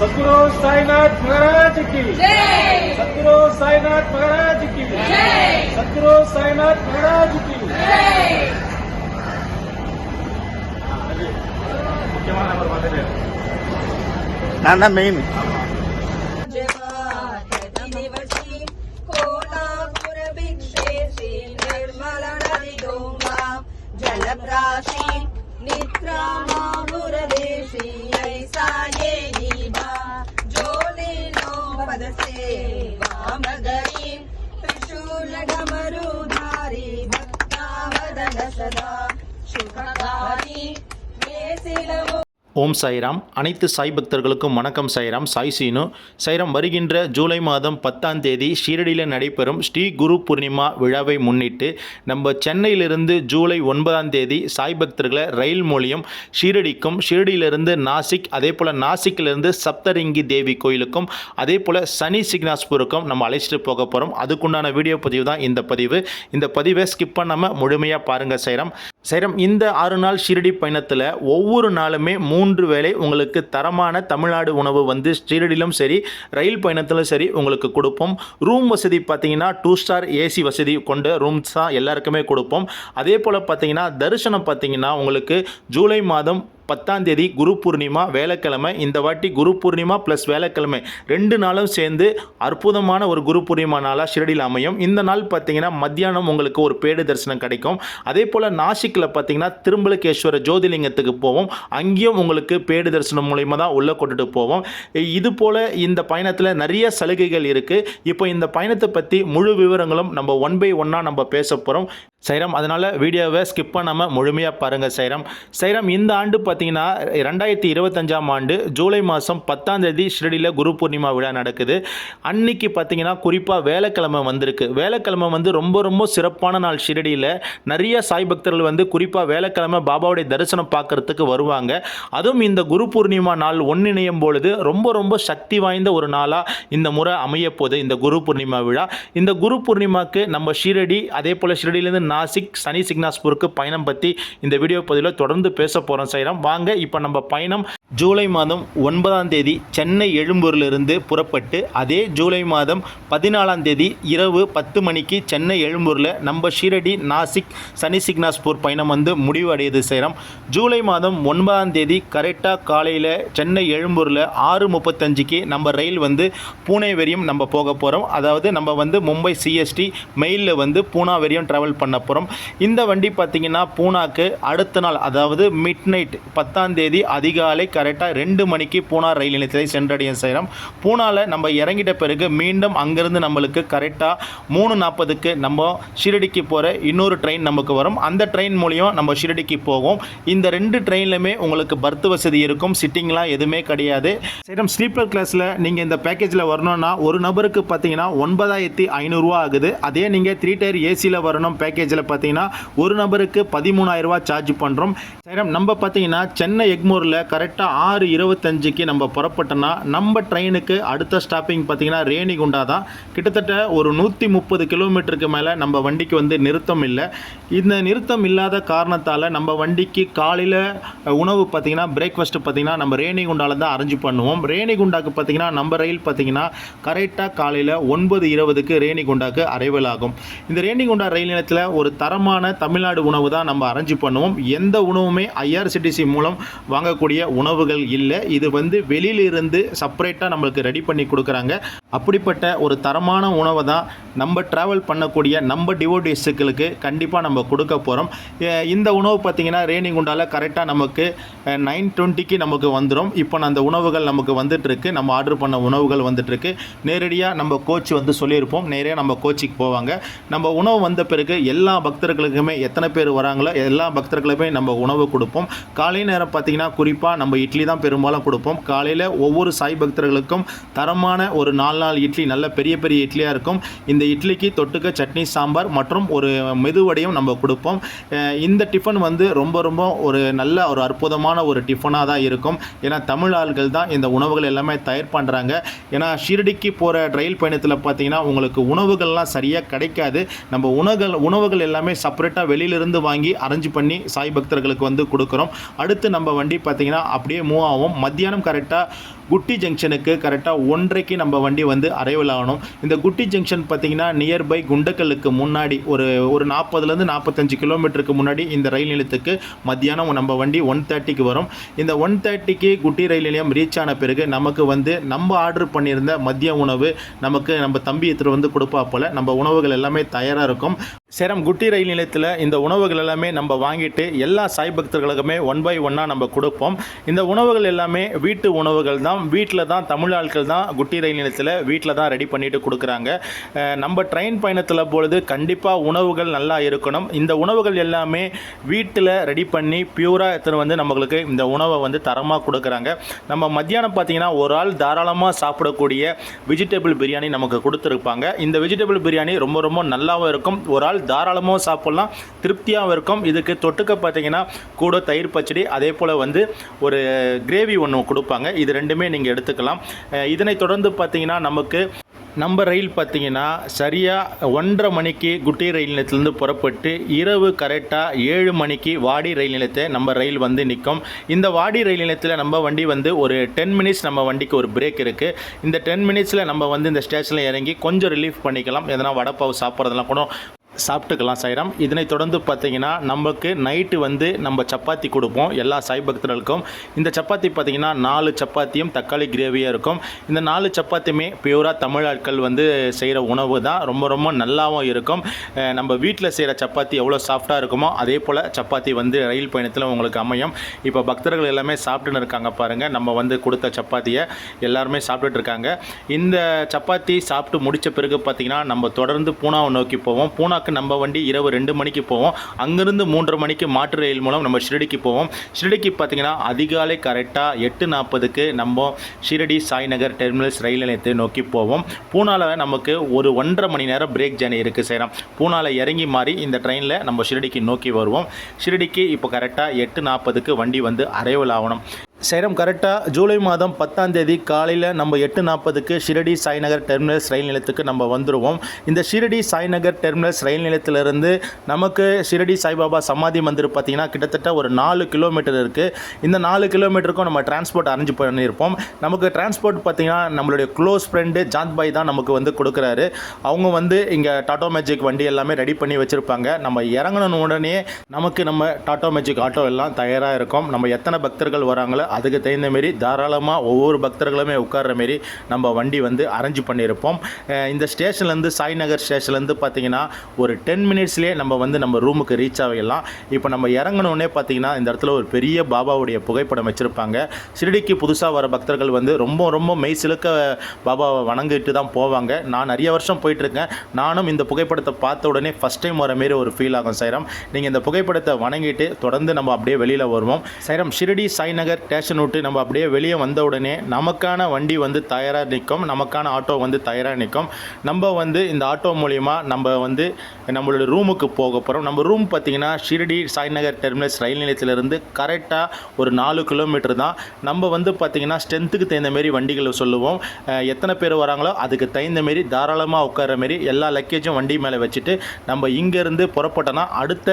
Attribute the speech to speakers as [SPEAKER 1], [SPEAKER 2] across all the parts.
[SPEAKER 1] सतगुरु साईनाथ महाराज की। सतगुरु साईनाथ महाराज की। सतगुरु साईनाथ महाराज की।
[SPEAKER 2] ना ना मेन।
[SPEAKER 3] ஓம் சாய்ராம் அனைத்து சாய் பக்தர்களுக்கும் வணக்கம் சாய்ராம் சாய் சீனு. சாய்ராம் வருகின்ற ஜூலை மாதம் பத்தாம் தேதி ஷீரடியில் நடைபெறும் ஸ்ரீ குரு பூர்ணிமா விழாவை முன்னிட்டு நம்ம சென்னையிலிருந்து ஜூலை ஒன்பதாம் தேதி சாய் பக்தர்களை ரயில் மூலியம் ஷீரடிக்கும் ஷீரடியிலிருந்து நாசிக் அதே போல் நாசிக்கிலிருந்து சப்தரிங்கி தேவி கோயிலுக்கும் அதே போல் சனி சிக்னாஸ்பூருக்கும் நம்ம அழைச்சிட்டு போக போகிறோம் அதுக்குண்டான வீடியோ பதிவு தான் இந்த பதிவு. இந்த பதிவை ஸ்கிப் பண்ணாமல் முழுமையாக பாருங்கள் சைராம். சைரம் இந்த ஆறு நாள் ஷீரடி பயணத்தில் ஒவ்வொரு நாளுமே மூன்று வேளை உங்களுக்கு தரமான தமிழ்நாடு உணவு வந்து ஷீரடியிலும் சரி ரயில் பயணத்திலும் சரி உங்களுக்கு கொடுப்போம். ரூம் வசதி பார்த்தீங்கன்னா டூ ஸ்டார் ஏசி வசதி கொண்ட ரூம்ஸ் தான் எல்லாருக்குமே கொடுப்போம். அதே போல் பார்த்தீங்கன்னா தரிசனம் பார்த்தீங்கன்னா உங்களுக்கு ஜூலை மாதம் பத்தாம் தேதி குரு பூர்ணிமா வேலைக்கிழமை. இந்த வாட்டி குரு பூர்ணிமா ப்ளஸ் வேலைக்கிழமை. ரெண்டு நாளும் சேர்ந்து அற்புதமான ஒரு குரு பூர்ணிமா நாளாக ஷிரடியில் அமையும். இந்த நாள் பார்த்தீங்கன்னா மத்தியானம் உங்களுக்கு ஒரு பேடு தரிசனம் கிடைக்கும். அதே போல் நாசிக்கில் பார்த்தீங்கன்னா திரும்பலகேஸ்வர ஜோதிலிங்கத்துக்கு போவோம். அங்கேயும் உங்களுக்கு பேடு தரிசனம் மூலயமா தான் உள்ளே கொண்டுட்டு போவோம். இது போல் இந்த பயணத்தில் நிறைய சலுகைகள் இருக்குது இப்போ இந்த பயணத்தை பற்றி முழு விவரங்களும் நம்ம ஒன் பை ஒன்னாக நம்ம பேச போகிறோம் சைரம் அதனால் வீடியோவை ஸ்கிப் பண்ணாமல் முழுமையாக பாருங்கள் சைரம். சைரம் இந்த ஆண்டு பார்த்தீங்கன்னா ரெண்டாயிரத்தி இருபத்தஞ்சாம் ஆண்டு ஜூலை மாதம் பத்தாம் தேதி ஷிரடியில் குரு பூர்ணிமா விழா நடக்குது. அன்னைக்கு பார்த்தீங்கன்னா குறிப்பாக வேலைக்கிழமை வந்திருக்கு. வேலைக்கிழமை வந்து ரொம்ப ரொம்ப சிறப்பான நாள் ஷிரடியில். நிறைய சாய் பக்தர்கள் வந்து குறிப்பாக வேலைக்கிழமை பாபாவுடைய தரிசனம் பார்க்கறதுக்கு வருவாங்க. அதுவும் இந்த குரு பூர்ணிமா நாள் ஒன்றிணையும் பொழுது ரொம்ப ரொம்ப சக்தி வாய்ந்த ஒரு நாளாக இந்த முறை அமைய போகுது இந்த குரு பூர்ணிமா விழா. இந்த குரு பூர்ணிமாவுக்கு நம்ம ஷிரடி அதே போல் ஷிரடியிலேருந்து நாசிக் சனி சிக்னாஸ்பூருக்கு பயணம் பற்றி இந்த வீடியோ பதிவில் தொடர்ந்து பேச போகிறோம் சைரம். வாங்க இப்போ நம்ம பயணம் ஜூலை மாதம் ஒன்பதாம் தேதி சென்னை எழும்பூரிலிருந்து புறப்பட்டு அதே ஜூலை மாதம் பதினாலாம் தேதி இரவு பத்து மணிக்கு சென்னை எழும்பூரில் நம்ம ஷீரடி நாசிக் சனி சிக்னாஸ்பூர் பயணம் வந்து முடிவடையது சேரம். ஜூலை மாதம் ஒன்பதாம் தேதி கரெக்டாக காலையில் சென்னை எழும்பூரில் ஆறு முப்பத்தஞ்சுக்கு நம்ம ரயில் வந்து பூனே வரையும் நம்ம போக போகிறோம் அதாவது நம்ம வந்து மும்பை சிஎஸ்டி மெயிலில் வந்து பூனா வரையும் ட்ராவல் பண்ண போகிறோம் இந்த வண்டி பார்த்திங்கன்னா பூனாக்கு அடுத்த நாள் அதாவது மிட் நைட் பத்தாம் தேதி அதிகாலை கரெக்டாக ரெண்டு மணிக்கு பூனா ரயில் நிலையத்தை சென்றடைய செய்கிறோம் பூனாவில் நம்ம இறங்கிட்ட பிறகு மீண்டும் அங்கேருந்து நம்மளுக்கு கரெக்டாக மூணு நாற்பதுக்கு நம்ம ஷிரடிக்கு போகிற இன்னொரு ட்ரெயின் நமக்கு வரும். அந்த ட்ரெயின் மூலியம் நம்ம ஷிரடிக்கு போகும். இந்த ரெண்டு ட்ரெயின்லையுமே உங்களுக்கு பர்த் வசதி இருக்கும். சிட்டிங்லாம் எதுவுமே கிடையாது. சேரம் ஸ்லீப்பர் கிளாஸில் நீங்கள் இந்த பேக்கேஜில் வரணும்னா ஒரு நபருக்கு பார்த்தீங்கன்னா ஒன்பதாயிரத்தி ஐநூறுரூவா ஆகுது. அதே நீங்கள் த்ரீ டயர் ஏசியில் வரணும் பேக்கேஜில் பார்த்தீங்கன்னா ஒரு நபருக்கு பதிமூணாயிரரூவா சார்ஜ் பண்ணுறோம் சேரம் நம்ம பார்த்தீங்கன்னா சென்னை எக்மூரில் கரெக்டாக ஆறு இருபத்தஞ்சுக்கு நம்ம புறப்பட்டோன்னா நம்ம ட்ரெயினுக்கு அடுத்த ஸ்டாப்பிங் பார்த்தீங்கன்னா ரேணிகுண்டா தான். கிட்டத்தட்ட ஒரு நூற்றி முப்பது கிலோமீட்டருக்கு மேலே நம்ம வண்டிக்கு வந்து நிறுத்தம் இல்லை. இந்த நிறுத்தம் இல்லாத காரணத்தால் நம்ம வண்டிக்கு காலையில் உணவு பார்த்தீங்கன்னா பிரேக்ஃபாஸ்ட்டு பார்த்தீங்கன்னா நம்ம ரேணிகுண்டாவில் தான் அரேஞ்ச் பண்ணுவோம். ரேணிகுண்டாக்கு பார்த்தீங்கன்னா நம்ம ரயில் பார்த்தீங்கன்னா கரெக்டாக காலையில் ஒன்பது இருபதுக்கு ரேணிகுண்டாக்கு அரைவல் ஆகும். இந்த ரேணிகுண்டா ரயில் நிலையத்தில் ஒரு தரமான தமிழ்நாடு உணவு தான் நம்ம அரேஞ்ச் பண்ணுவோம். எந்த உணவுமே ஐஆர்சிடிசி மூலம் வாங்கக்கூடிய உணவு உணவுகள் இல்லை. இது வந்து வெளியிலிருந்து செப்பரேட்டாக நம்மளுக்கு ரெடி பண்ணி கொடுக்குறாங்க. அப்படிப்பட்ட ஒரு தரமான உணவை தான் நம்ம ட்ராவல் பண்ணக்கூடிய நம்ம டிவோடிஸுக்களுக்கு கண்டிப்பாக நம்ம கொடுக்க போகிறோம் இந்த உணவு பார்த்திங்கன்னா ரேணிகுண்டால கரெக்டாக நமக்கு நைன் டுவெண்ட்டிக்கு நமக்கு வந்துடும் இப்போ அந்த உணவுகள் நமக்கு வந்துட்டுருக்கு. நம்ம ஆர்டர் பண்ண உணவுகள் வந்துட்டுருக்கு. நேரடியாக நம்ம கோச் வந்து சொல்லியிருப்போம். நேரடியாக நம்ம கோச்சிக்கு போவாங்க. நம்ம உணவு வந்த பிறகு எல்லா பக்தர்களுக்குமே எத்தனை பேர் வராங்களோ எல்லா பக்தர்களுமே நம்ம உணவு கொடுப்போம். காலை நேரம் பார்த்திங்கன்னா குறிப்பாக நம்ம இட்லி தான் பெரும்பாலும் கொடுப்போம். காலையில் ஒவ்வொரு சாய் பக்தர்களுக்கும் தரமான ஒரு நாலு நாள் இட்லி நல்ல பெரிய பெரிய இட்லியாக இருக்கும். இந்த இட்லிக்கு தொட்டுக்க சட்னி சாம்பார் மற்றும் ஒரு மெதுவடையும் நம்ம கொடுப்போம். இந்த டிஃபன் வந்து ரொம்ப ரொம்ப ஒரு நல்ல ஒரு அற்புதமான ஒரு டிஃபனாக தான் இருக்கும். ஏன்னா தமிழ் ஆள்கள் தான் இந்த உணவுகள் எல்லாமே தயார் பண்ணுறாங்க ஏன்னா ஷிரடிக்கு போகிற ரயில் பயணத்தில் பார்த்தீங்கன்னா உங்களுக்கு உணவுகள்லாம் சரியாக கிடைக்காது. நம்ம உணவுகள் உணவுகள் எல்லாமே செப்பரேட்டாக வெளியிலிருந்து வாங்கி அரேஞ்ச் பண்ணி சாய் பக்தர்களுக்கு வந்து கொடுக்குறோம். அடுத்து நம்ம வண்டி பார்த்தீங்கன்னா அப்படியே மூவ் ஆகும். மத்தியானம் கரெக்டாக குட்டி ஜங்ஷனுக்கு கரெக்டாக ஒன்றைக்கு நம்ம வண்டி வந்து அரைவல் ஆகணும். இந்த குட்டி ஜங்ஷன் பார்த்தீங்கன்னா நியர்பை குண்டக்கல்லுக்கு முன்னாடி ஒரு ஒரு நாற்பதுலேருந்து நாற்பத்தஞ்சு கிலோமீட்டருக்கு முன்னாடி இந்த ரயில் நிலையத்துக்கு மத்தியானம் நம்ம வண்டி ஒன் தேர்ட்டிக்கு வரும். இந்த ஒன் தேர்ட்டிக்கு குட்டி ரயில் நிலையம் ரீச் ஆன பிறகு நமக்கு வந்து நம்ம ஆர்டர் பண்ணியிருந்த மதிய உணவு நமக்கு நம்ம தம்பி எடுத்துகிட்டு வந்து கொடுப்பா போல் நம்ம உணவுகள் எல்லாமே தயாராக இருக்கும். சேரம் குட்டி ரயில் நிலையத்தில் இந்த உணவுகள் எல்லாமே நம்ம வாங்கிட்டு எல்லா சாய் பக்தர்களுக்குமே ஒன் பை ஒன்னாக நம்ம கொடுப்போம். இந்த உணவுகள் எல்லாமே வீட்டு உணவுகள் தான். வீட்டில் தான் தமிழ் ஆட்கள் தான் குட்டி ரயில் நிலையத்தில் வீட்டில் தான் ரெடி பண்ணிட்டு கொடுக்குறாங்க. நம்ம ட்ரெயின் பயணத்தில் பொழுது கண்டிப்பாக உணவுகள் நல்லா இருக்கணும். இந்த உணவுகள் எல்லாமே வீட்டில் ரெடி பண்ணி பியூராக எடுத்துகிட்டு வந்து நம்மளுக்கு இந்த உணவை வந்து தரமாக கொடுக்குறாங்க. நம்ம மத்தியானம் பார்த்தீங்கன்னா ஒரு ஆள் தாராளமாக சாப்பிடக்கூடிய வெஜிடபிள் பிரியாணி நமக்கு கொடுத்துருப்பாங்க. இந்த வெஜிடபிள் பிரியாணி ரொம்ப ரொம்ப நல்லாவும் இருக்கும். ஒரு ஆள் தாராளமாக சாப்பிட்லாம் திருப்தியாகவும் இருக்கும். இதுக்கு தொட்டுக்க பார்த்தீங்கன்னா கூட தயிர் பச்சடி அதே போல் வந்து ஒரு கிரேவி ஒன்று கொடுப்பாங்க. இது ரெண்டுமே நீங்கள் எடுத்துக்கலாம். இதனைத் இதனை தொடர்ந்து பார்த்தீங்கன்னா நமக்கு நம்ம ரயில் பார்த்தீங்கன்னா சரியாக ஒன்றரை மணிக்கு குட்டி ரயில் நிலையத்திலேருந்து புறப்பட்டு இரவு கரெக்டாக ஏழு மணிக்கு வாடி ரயில் நிலையத்தை நம்ம ரயில் வந்து நிற்கும். இந்த வாடி ரயில் நிலையத்தில் நம்ம வண்டி வந்து ஒரு டென் மினிட்ஸ் நம்ம வண்டிக்கு ஒரு பிரேக் இருக்குது இந்த டென் மினிட்ஸில் நம்ம வந்து இந்த ஸ்டேஷனில் இறங்கி கொஞ்சம் ரிலீஃப் பண்ணிக்கலாம். எதனா வடப்பாவு சாப்பிட்றதுலாம் கூட சாப்பிட்டுக்கலாம் சைராம். இதனை தொடர்ந்து பார்த்தீங்கன்னா நமக்கு நைட்டு வந்து நம்ம சப்பாத்தி கொடுப்போம் எல்லா சாய் பக்தர்களுக்கும். இந்த சப்பாத்தி பார்த்தீங்கன்னா நாலு சப்பாத்தியும் தக்காளி கிரேவியாக இருக்கும். இந்த நாலு சப்பாத்தியுமே பியூராக தமிழ் ஆட்கள் வந்து செய்கிற உணவு தான். ரொம்ப ரொம்ப நல்லாவும் இருக்கும். நம்ம வீட்டில் செய்கிற சப்பாத்தி எவ்வளோ சாஃப்டாக இருக்குமோ அதே போல் சப்பாத்தி வந்து ரயில் பயணத்தில் உங்களுக்கு அமையும். இப்போ பக்தர்கள் எல்லாமே சாப்பிட்டுன்னு இருக்காங்க பாருங்கள் நம்ம வந்து கொடுத்த சப்பாத்தியை எல்லாருமே சாப்பிட்டுட்டு இருக்காங்க. இந்த சப்பாத்தி சாப்பிட்டு முடித்த பிறகு பார்த்தீங்கன்னா நம்ம தொடர்ந்து பூனாவை நோக்கி போவோம். பூனா பூனாக்கு நம்ம வண்டி இரவு ரெண்டு மணிக்கு போவோம். அங்கேருந்து மூன்றரை மணிக்கு மாற்று ரயில் மூலம் நம்ம ஷிரடிக்கு போவோம். ஷிரடிக்கு பார்த்தீங்கன்னா அதிகாலை கரெக்டாக எட்டு நாற்பதுக்கு நம்ம ஷிரடி சாய்நகர் டெர்மினல்ஸ் ரயில் நிலையத்தை நோக்கி போவோம். பூனாவில் நமக்கு ஒரு ஒன்றரை மணி நேரம் பிரேக் ஜேர்னி இருக்குது சேரம். பூனாவில் இறங்கி மாறி இந்த ட்ரெயினில் நம்ம ஷிரடிக்கு நோக்கி வருவோம். ஷிரடிக்கு இப்போ கரெக்டாக எட்டு நாற்பதுக்கு வண்டி வந்து அரைவல் ஆகணும். சேரம் கரெக்டாக ஜூலை மாதம் பத்தாம் தேதி காலையில் நம்ம எட்டு நாற்பதுக்கு ஷிரடி சாய்நகர் டெர்மினல்ஸ் ரயில் நிலையத்துக்கு நம்ம வந்துடுவோம் இந்த ஷிரடி சாய்நகர் டெர்மினல்ஸ் ரயில் நிலையத்திலிருந்து நமக்கு ஷிரடி சாய்பாபா சமாதி மந்திர் பார்த்திங்கன்னா கிட்டத்தட்ட ஒரு நாலு கிலோமீட்டர் இருக்குது இந்த நாலு கிலோமீட்டருக்கும் நம்ம டிரான்ஸ்போர்ட் அரேஞ்ச் பண்ணியிருப்போம். நமக்கு டிரான்ஸ்போர்ட் பார்த்திங்கன்னா நம்மளுடைய க்ளோஸ் ஃப்ரெண்டு ஜாந்த் பாய் தான் நமக்கு வந்து கொடுக்குறாரு. அவங்க வந்து இங்கே டாட்டோ மேஜிக் வண்டி எல்லாமே ரெடி பண்ணி வச்சுருப்பாங்க. நம்ம இறங்கின உடனே நமக்கு நம்ம டாட்டோ மேஜிக் ஆட்டோ எல்லாம் தயாராக இருக்கும். நம்ம எத்தனை பக்தர்கள் வராங்களோ அதுக்கு தகுந்த மாரி தாராளமாக ஒவ்வொரு பக்தர்களுமே உட்கார்ற மாரி நம்ம வண்டி வந்து அரேஞ்ச் பண்ணியிருப்போம். இந்த ஸ்டேஷன்லேருந்து சாய்நகர் ஸ்டேஷன்லேருந்து பார்த்தீங்கன்னா ஒரு டென் மினிட்ஸ்லேயே நம்ம வந்து நம்ம ரூமுக்கு ரீச் ஆகிடலாம் இப்போ நம்ம இறங்கினோடனே பார்த்தீங்கன்னா இந்த இடத்துல ஒரு பெரிய பாபாவுடைய புகைப்படம் வச்சுருப்பாங்க. ஷிரடிக்கு புதுசாக வர பக்தர்கள் வந்து ரொம்ப ரொம்ப மெய் சிலுக்க பாபாவை வணங்கிட்டு தான் போவாங்க. நான் நிறைய வருஷம் போயிட்டுருக்கேன். நானும் இந்த புகைப்படத்தை பார்த்த உடனே ஃபஸ்ட் டைம் வர மாரி ஒரு ஃபீல் ஆகும் சைரம். நீங்கள் இந்த புகைப்படத்தை வணங்கிட்டு தொடர்ந்து நம்ம அப்படியே வெளியில் வருவோம். சைரம் ஷிரடி சாய்நகர் ஸ்டேஷன் விட்டு நம்ம அப்படியே வெளியே வந்த உடனே நமக்கான வண்டி வந்து தயாராக நிற்கும் நமக்கான ஆட்டோ வந்து தயாராக நிற்கும். நம்ம வந்து இந்த ஆட்டோ மூலிமா நம்ம வந்து நம்மளோட ரூமுக்கு போக போகிறோம் நம்ம ரூம் பார்த்திங்கன்னா ஷிரடி சாய்நகர் டெர்மினஸ் ரயில் நிலையத்திலிருந்து கரெக்டாக ஒரு நாலு கிலோமீட்டர் தான். நம்ம வந்து பார்த்திங்கன்னா ஸ்ட்ரென்த்துக்கு தகுந்த மாரி வண்டிகளை சொல்லுவோம். எத்தனை பேர் வராங்களோ அதுக்கு தகுந்த மாரி தாராளமாக உட்கார மாரி எல்லா லக்கேஜும் வண்டி மேலே வச்சுட்டு நம்ம இங்கேருந்து புறப்பட்டோன்னா அடுத்த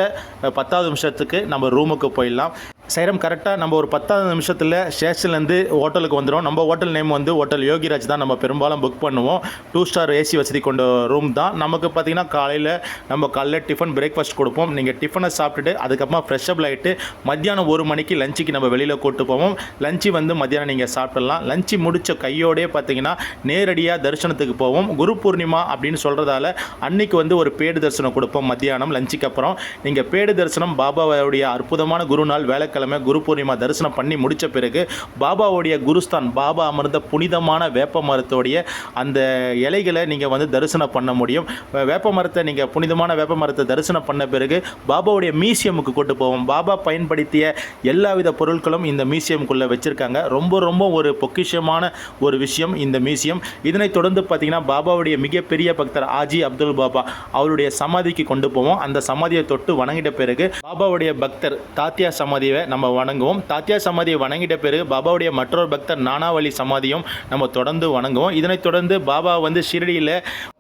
[SPEAKER 3] பத்தாவது நிமிஷத்துக்கு நம்ம ரூமுக்கு போயிடலாம். சைரம் கரெக்டாக நம்ம ஒரு பத்தாவது நிமிஷத்தில் ஸ்டேஷன்லேருந்து ஹோட்டலுக்கு வந்துடும் நம்ம ஹோட்டல் நேம் வந்து ஹோட்டல் யோகிராஜ் தான் நம்ம பெரும்பாலும் புக் பண்ணுவோம். டூ ஸ்டார் ஏசி வசதி கொண்ட ரூம் தான். நமக்கு பார்த்திங்கன்னா காலையில் நம்ம காலையில் டிஃபன் பிரேக்ஃபாஸ்ட் கொடுப்போம். நீங்கள் டிஃபனை சாப்பிட்டுட்டு அதுக்கப்புறமா ஃப்ரெஷ்அப் ஆகிட்டு மத்தியானம் ஒரு மணிக்கு லஞ்சுக்கு நம்ம வெளியில் கூட்டு போவோம். லஞ்சு வந்து மத்தியானம் நீங்கள் சாப்பிடலாம். லஞ்சு முடித்த கையோடயே பார்த்தீங்கன்னா நேரடியாக தரிசனத்துக்கு போவோம். குரு பூர்ணிமா அப்படின்னு சொல்கிறதால அன்னைக்கு வந்து ஒரு பேடு தரிசனம் கொடுப்போம் மத்தியானம் லஞ்சுக்கு அப்புறம். நீங்கள் பேடு தரிசனம் பாபாவுடைய அற்புதமான குருநாள் வியாழக்கிழமை குரு பூர்ணிமா தரிசனம் பண்ணி முடித்த பிறகு பாபாவுடைய குருஸ்தான் பாபா அமர்ந்த புனிதமான வேப்ப மரத்தோடைய அந்த இலைகளை நீங்கள் வந்து தரிசனம் பண்ண முடியும். வேப்ப மரத்தை நீங்கள் புனிதமான வேப்ப மரத்தை தரிசனம் பண்ண பிறகு பாபாவுடைய மியூசியமுக்கு கொண்டு போவோம். பாபா பயன்படுத்திய எல்லாவித பொருட்களும் இந்த மியூசியமுக்குள்ளே வச்சுருக்காங்க. ரொம்ப ரொம்ப ஒரு பொக்கிஷமான ஒரு விஷயம் இந்த மியூசியம் இதனைத் தொடர்ந்து பார்த்தீங்கன்னா பாபாவுடைய மிகப்பெரிய பக்தர் ஆஜி அப்துல் பாபா அவருடைய சமாதிக்கு கொண்டு போவோம். அந்த சமாதியை தொட்டு வணங்கிட்ட பிறகு பாபாவுடைய பக்தர் தாத்தியா சமாதியை நம்ம வணங்குவோம். தாத்தியா சமாதியை வணங்கிட்ட பிறகு பாபாவுடைய மற்றொரு பக்தர் நானாவளி சமாதியும் நம்ம தொடர்ந்து வணங்குவோம். இதனைத் தொடர்ந்து பாபா வந்து ஷிரடியில்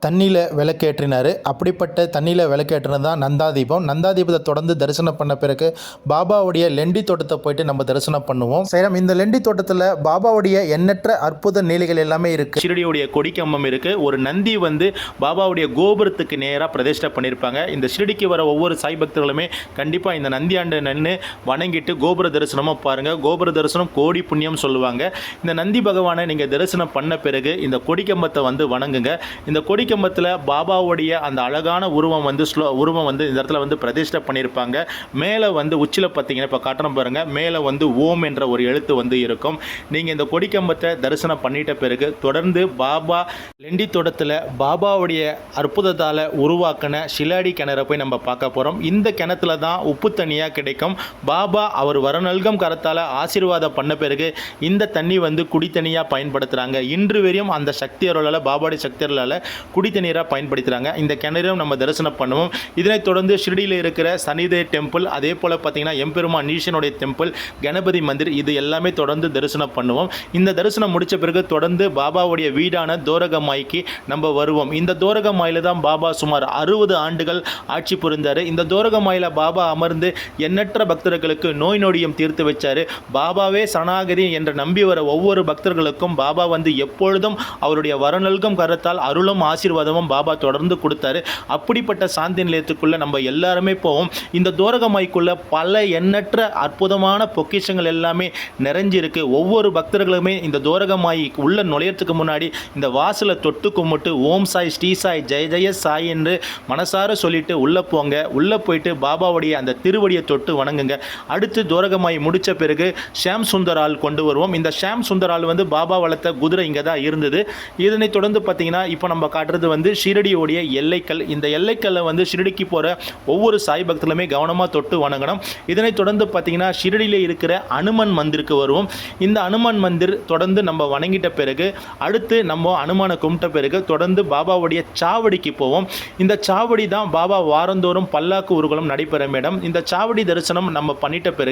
[SPEAKER 3] தண்ணியில் விளக்கேற்றினார். அப்படிப்பட்ட தண்ணியில் விளக்கேற்றினது தான் நந்தாதீபம். நந்தாதீபத்தை தொடர்ந்து தரிசனம் பண்ண பிறகு பாபாவுடைய லெண்டி தோட்டத்தை போயிட்டு நம்ம தரிசனம் பண்ணுவோம். சரி இந்த லெண்டி தோட்டத்தில் பாபாவுடைய எண்ணற்ற அற்புத நிலைகள் எல்லாமே இருக்குது ஷிரடியுடைய கொடிக்கம்பம் இருக்குது ஒரு நந்தி வந்து பாபாவுடைய கோபுரத்துக்கு நேராக பிரதிஷ்டை பண்ணியிருப்பாங்க இந்த ஷிரடிக்கு வர ஒவ்வொரு சாய் பக்தர்களுமே கண்டிப்பாக இந்த நந்தியாண்டை நின்று வணங்கிட்டு கோபுர தரிசனமாக பாருங்கள் கோபுர தரிசனம் கோடி புண்ணியம் சொல்லுவாங்க. இந்த நந்தி பகவானை நீங்கள் தரிசனம் பண்ண பிறகு இந்த கொடிக்கம்பத்தை வந்து வணங்குங்க. இந்த கொடிக்கம்பத்தில் பாபாவுடைய அந்த அழகான உருவம் வந்து ஸ்லோ உருவம் வந்து இந்த இடத்துல வந்து பிரதிஷ்டை பண்ணியிருப்பாங்க. மேலே வந்து உச்சியில் பார்த்தீங்கன்னா இப்போ காட்டணும் பாருங்கள் மேலே வந்து ஓம் என்ற ஒரு எழுத்து வந்து இருக்கும். நீங்கள் இந்த கொடிக்கம்பத்தை தரிசனம் பண்ணிட்ட பிறகு தொடர்ந்து பாபா லெண்டி தோட்டத்தில் பாபாவுடைய அற்புதத்தால் உருவாக்கின சிலாடி கிணறை போய் நம்ம பார்க்க போகிறோம் இந்த கிணத்துல தான் உப்பு தண்ணியாக கிடைக்கும். பாபா அவர் வர நல்கம் கரத்தால் ஆசீர்வாதம் பண்ண பிறகு இந்த தண்ணி வந்து குடி தண்ணியாக பயன்படுத்துகிறாங்க இன்று வரையும் அந்த சக்தி அருளால் பாபாவுடைய சக்தி அருளால் குடி தண்ணீராக பயன்படுத்துகிறாங்க இந்த கிணறையும் நம்ம தரிசனம் பண்ணுவோம். இதனைத் தொடர்ந்து ஷிரடியில் இருக்கிற சனிதே டெம்பிள் அதே போல் பார்த்தீங்கன்னா எம்பெருமான் நீஷனுடைய டெம்பிள் கணபதி மந்திர் இது எல்லாமே தொடர்ந்து தரிசனம் பண்ணுவோம். இந்த தரிசனம் முடித்த பிறகு தொடர்ந்து பாபாவுடைய வீடான தோரகமாய்க்கு நம்ம வருவோம். இந்த தோரகமாயில் தான் பாபா சுமார் அறுபது ஆண்டுகள் ஆட்சி புரிந்தார். இந்த தோரகமாயில் பாபா அமர்ந்து எண்ணற்ற பக்தர்களுக்கு நோய் நொடியும் தீர்த்து வச்சாரு. பாபாவே சரணாகதி என்று நம்பி வர ஒவ்வொரு பக்தர்களுக்கும் பாபா வந்து எப்பொழுதும் அவருடைய வரநல்கும் கருத்தால் அருளும் ஆசீர்வாதமும் பாபா தொடர்ந்து கொடுத்தாரு. அப்படிப்பட்ட சாந்தி நிலையத்துக்குள்ள நம்ம எல்லாருமே போவோம். இந்த தோரகமாய்க்குள்ள பல எண்ணற்ற அற்புதமான பொக்கிஷங்கள் எல்லாமே நிறைஞ்சிருக்கு. ஒவ்வொரு பக்தர்களுமே இந்த தோரகமாய் உள்ள நுழையத்துக்கு முன்னாடி இந்த வாசலை தொட்டு கும்பிட்டு ஓம் சாய் ஸ்ரீ சாய் ஜெய ஜெய சாய் என்று மனசார சொல்லிட்டு உள்ளே போங்க. உள்ளே போயிட்டு பாபாவுடைய அந்த திருவடியை தொட்டு வணங்குங்க. அடுத்து தோரகமாய் முடித்த பிறகு ஷாம் சுந்தரால் கொண்டு வருவோம். இந்த ஷாம் சுந்தரால் வந்து பாபா வளர்த்த குதிரை இங்கே தான் இருந்தது. இதனை தொடர்ந்து பார்த்தீங்கன்னா இப்போ நம்ம காட்டுறது வந்து ஷிரடியோடைய எல்லைக்கல். இந்த எல்லைக்கல்லை வந்து ஷிரடிக்கு போகிற ஒவ்வொரு சாய் பக்தர்களுமே கவனமாக தொட்டு வணங்கணும். இதனைத் தொடர்ந்து பார்த்தீங்கன்னா ஷிரடியில் இருக்கிற அனுமன் மந்திருக்கு வருவோம். இந்த அனுமன் மந்திர் தொடர்ந்து நம்ம வணங்கிட்ட பிறகு அடுத்து நம்ம அனுமானை கும்பிட்ட பிறகு தொடர்ந்து பாபாவுடைய சாவடிக்கு போவோம். இந்த சாவடி தான் பாபா வாரந்தோறும் பல்லாக்கு ஊர்வலம் நடைபெறும் இடம் இந்த சாவடி தரிசனம் நம்ம பண்ணிட்ட பிறகு